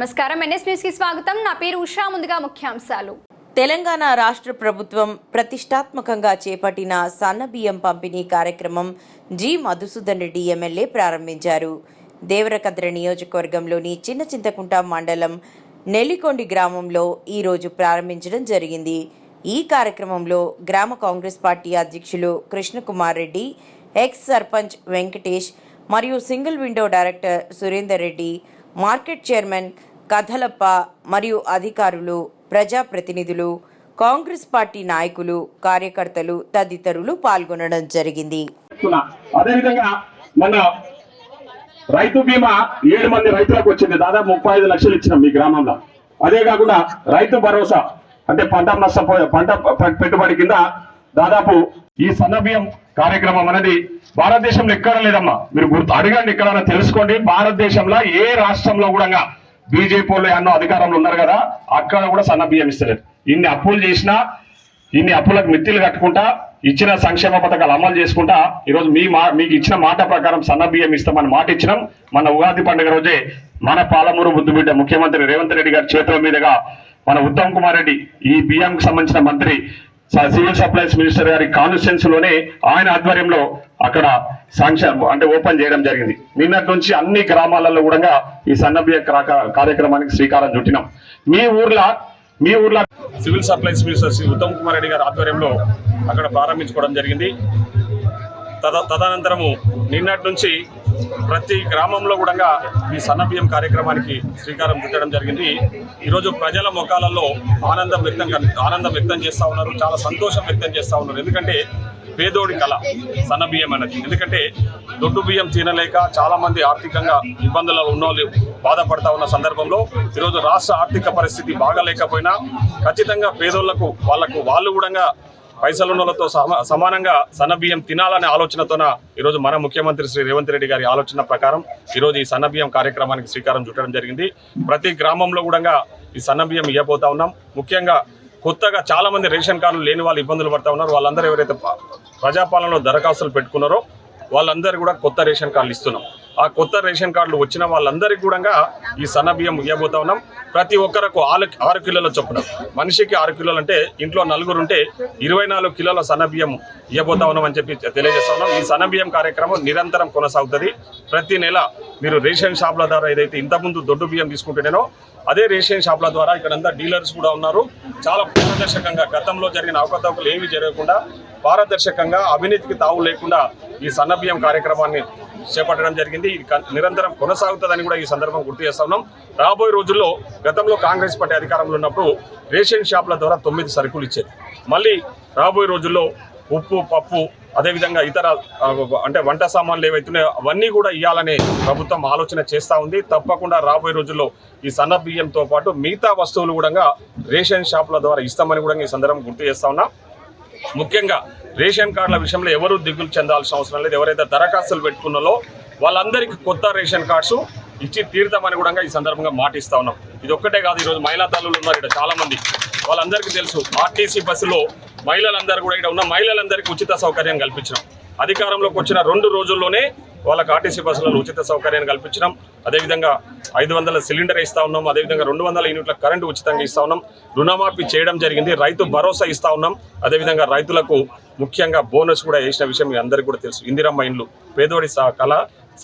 నమస్కారం. ఎన్ఎస్ న్యూస్కి స్వాగతం. నా పేరు ఉషా. ముందుగా ముఖ్యాంశాలు. తెలంగాణ రాష్ట్ర ప్రభుత్వం ప్రతిష్టాత్మకంగా చేపట్టిన సన్న బియ్యం పంపిణీ కార్యక్రమం జి మధుసూదన్ రెడ్డి ఎమ్మెల్యే ప్రారంభించారు. దేవరకద్ర నియోజకవర్గంలోని చిన్న చింతకుంట మండలం నెల్లికొండి గ్రామంలో ఈరోజు ప్రారంభించడం జరిగింది. ఈ కార్యక్రమంలో గ్రామ కాంగ్రెస్ పార్టీ అధ్యక్షులు కృష్ణకుమార్ రెడ్డి ఎక్స్ సర్పంచ్ వెంకటేష్ మరియు single window director Surender Reddy market chairman Kathalappa మరియు అధికారులు ప్రజాప్రతినిధులు కాంగ్రెస్ పార్టీ నాయకులు కార్యకర్తలు తదితరులు పాల్గొనడం జరిగింది. అదేవిధంగా మన రైతు బీమా ఏడు మంది రైతులకు వచ్చింది. దాదాపు ముప్పై ఐదు లక్షలు ఇచ్చినాం మీ గ్రామంలో. అదే కాకుండా రైతు భరోసా అంటే పంట నష్టపోయే పంట పెట్టుబడి కింద దాదాపు ఈ సన్నబియ్యం కార్యక్రమం అనేది భారతదేశంలో ఎక్కడ లేదమ్మా. మీరు గుర్తు అడగండి ఎక్కడైనా తెలుసుకోండి. భారతదేశంలో ఏ రాష్ట్రంలో కూడా బీజేపీ వాళ్ళు ఎన్నో అధికారంలో ఉన్నారు కదా అక్కడ కూడా సన్న బియ్యం ఇస్తలేదు. ఇన్ని అప్పులు చేసినా ఇన్ని అప్పులకు మిత్తిలు కట్టుకుంటా ఇచ్చిన సంక్షేమ పథకాలు అమలు చేసుకుంటా ఈరోజు మీ మా మీకు ఇచ్చిన మాట ప్రకారం సన్న బియ్యం ఇస్తామని మాట ఇచ్చినాం. మన ఉగాది పండుగ రోజే మన పాలమూరు ముద్దుబిడ్డ ముఖ్యమంత్రి రేవంత్ రెడ్డి గారి చేతుల మీదుగా మన ఉత్తమ్ కుమార్ రెడ్డి ఈ బియ్యంకి సంబంధించిన మంత్రి సివిల్ సప్లైస్ మినిస్టర్ గారి కాన్స్టిట్యున్సీ లోనే ఆయన ఆధ్వర్యంలో అక్కడ సాంక్షన్ అంటే ఓపెన్ చేయడం జరిగింది. నిన్నటి నుంచి అన్ని గ్రామాలలో కూడా ఈ సన్న కార్యక్రమానికి శ్రీకారం చుట్టినాం. మీ ఊర్లో మీ ఊర్లో civil supplies minister Shri Uttam Kumar Reddy గారి ఆధ్వర్యంలో అక్కడ ప్రారంభించుకోవడం జరిగింది. తద తదనంతరము నిన్నటి నుంచి ప్రతి గ్రామంలో కూడా ఈ సన్నబియ్యం కార్యక్రమానికి శ్రీకారం చుట్టడం జరిగింది. ఈరోజు ప్రజల ముఖాలలో ఆనందం వ్యక్తం ఆనందం వ్యక్తం చేస్తూ ఉన్నారు. చాలా సంతోషం వ్యక్తం చేస్తూ ఉన్నారు. ఎందుకంటే పేదోడి కళ సన్న బియ్యం అనేది. ఎందుకంటే దొడ్డు బియ్యం తినలేక చాలామంది ఆర్థికంగా ఇబ్బందులలో ఉన్న వాళ్ళు బాధపడతా ఉన్న సందర్భంలో ఈరోజు రాష్ట్ర ఆర్థిక పరిస్థితి బాగాలేకపోయినా ఖచ్చితంగా పేదోళ్ళకు వాళ్ళకు వాళ్ళు కూడా పైసలు ఉన్నోళ్ళతో సమానంగా సన్న బియ్యం తినాలనే ఆలోచనతోన ఈరోజు మన ముఖ్యమంత్రి శ్రీ రేవంత్ రెడ్డి గారి ఆలోచన ప్రకారం ఈరోజు ఈ సన్న బియ్యం కార్యక్రమానికి శ్రీకారం చుట్టడం జరిగింది. ప్రతి గ్రామంలో కూడా ఈ సన్న బియ్యం ఇవ్వబోతా ఉన్నాం. ముఖ్యంగా కొత్తగా చాలా మంది రేషన్ కార్డులు లేని వాళ్ళు ఇబ్బందులు పడతా ఉన్నారు. వాళ్ళందరూ ఎవరైతే ప్రజాపాలనలో దరఖాస్తులు పెట్టుకున్నారో వాళ్ళందరూ కూడా కొత్త రేషన్ కార్డులు ఇస్తున్నాం. ఆ కొత్త రేషన్ కార్డులు వచ్చిన వాళ్ళందరికీ కూడా ఈ సన్న బియ్యం ఇవ్వబోతా ఉన్నాం. ప్రతి ఒక్కరకు ఆరు ఆరు కిలోల చొప్పున. మనిషికి ఆరు కిలోలు అంటే ఇంట్లో నలుగురు ఉంటే ఇరవై నాలుగు కిలోల సన్న బియ్యం ఇవ్వబోతా ఉన్నాం అని చెప్పి తెలియజేస్తా ఉన్నాం. ఈ సన్న బియ్యం కార్యక్రమం నిరంతరం కొనసాగుతుంది. ప్రతి నెల మీరు రేషన్ షాప్ల ద్వారా ఏదైతే ఇంతకుముందు దొడ్డు బియ్యం తీసుకుంటేనేనో అదే రేషన్ షాప్ల ద్వారా ఇక్కడంతా డీలర్స్ కూడా ఉన్నారు. చాలా పారదర్శకంగా గతంలో జరిగిన అవకతవకలు ఏమీ జరగకుండా పారదర్శకంగా అవినీతికి తావు లేకుండా ఈ సన్న బియ్యం కార్యక్రమాన్ని చేపట్టడం జరిగింది. ఇది నిరంతరం కొనసాగుతుందని కూడా ఈ సందర్భం గుర్తు చేస్తా ఉన్నాం. రాబోయే రోజుల్లో గతంలో కాంగ్రెస్ పార్టీ అధికారంలో ఉన్నప్పుడు రేషన్ షాప్ల ద్వారా తొమ్మిది సరుకులు ఇచ్చేది. మళ్ళీ రాబోయే రోజుల్లో ఉప్పు పప్పు అదేవిధంగా ఇతర అంటే వంట సామాన్లు ఏవైతున్నాయో అవన్నీ కూడా ఇవ్వాలనే ప్రభుత్వం ఆలోచన చేస్తూ ఉంది. తప్పకుండా రాబోయే రోజుల్లో ఈ సన్న బియ్యంతో పాటు మిగతా వస్తువులు కూడా రేషన్ షాపుల ద్వారా ఇస్తామని కూడా ఈ సందర్భం గుర్తు చేస్తా ఉన్నా. ముఖ్యంగా రేషన్ కార్డుల విషయంలో ఎవరు దిగులు చెందాల్సిన అవసరం లేదు. ఎవరైతే దరఖాస్తులు పెట్టుకున్నారో వాళ్ళందరికీ కొత్త రేషన్ కార్డ్స్ ఇచ్చి తీరుతామని కూడా ఈ సందర్భంగా మాటిస్తా ఉన్నాం. ఇది ఒక్కటే కాదు ఈరోజు మహిళా తల్లులు ఉన్నారు ఇక్కడ చాలామంది. వాళ్ళందరికీ తెలుసు ఆర్టీసీ బస్సులో మహిళలందరూ కూడా ఇక్కడ ఉన్న మహిళలందరికీ ఉచిత సౌకర్యం కల్పించినాం. అధికారంలోకి వచ్చిన రెండు రోజుల్లోనే వాళ్ళకి ఆర్టీసీ బస్సులలో ఉచిత సౌకర్యాన్ని కల్పించినాం. అదేవిధంగా ఐదు వందల సిలిండర్ ఇస్తా ఉన్నాం అదేవిధంగా రెండు వందల యూనిట్ల కరెంటు ఉచితంగా ఇస్తా ఉన్నాం. రుణమాఫీ చేయడం జరిగింది రైతు భరోసా ఇస్తా ఉన్నాం. అదేవిధంగా రైతులకు ముఖ్యంగా బోనస్ కూడా వేసిన విషయం మీ అందరికీ కూడా తెలుసు. ఇందిరమ్మ ఇండ్లు పేదోడి సా కళ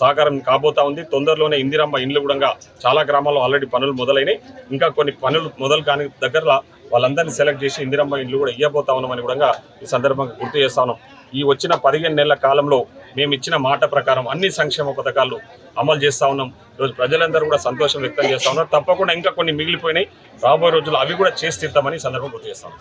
సహకారం కాబోతా ఉంది. తొందరలోనే ఇందిరమ్మ ఇండ్లు కూడా చాలా గ్రామాల్లో ఆల్రెడీ పనులు మొదలైనవి ఇంకా కొన్ని పనులు మొదలు కాని దగ్గరలో వాళ్ళందరినీ సెలెక్ట్ చేసి ఇందిరమ్మ ఇల్లు కూడా ఇవ్వబోతా ఉన్నామని కూడా ఈ సందర్భంగా గుర్తు చేస్తా ఉన్నాం. ఈ వచ్చిన పదిహేను నెలల కాలంలో మేము ఇచ్చిన మాట ప్రకారం అన్ని సంక్షేమ పథకాలు అమలు చేస్తా ఉన్నాం. ఈరోజు ప్రజలందరూ కూడా సంతోషం వ్యక్తం చేస్తా ఉన్నారు. తప్పకుండా ఇంకా కొన్ని మిగిలిపోయినాయి. రాబోయే రోజుల్లో అవి కూడా చేసి తీర్థమని సందర్భం గుర్తు చేస్తాం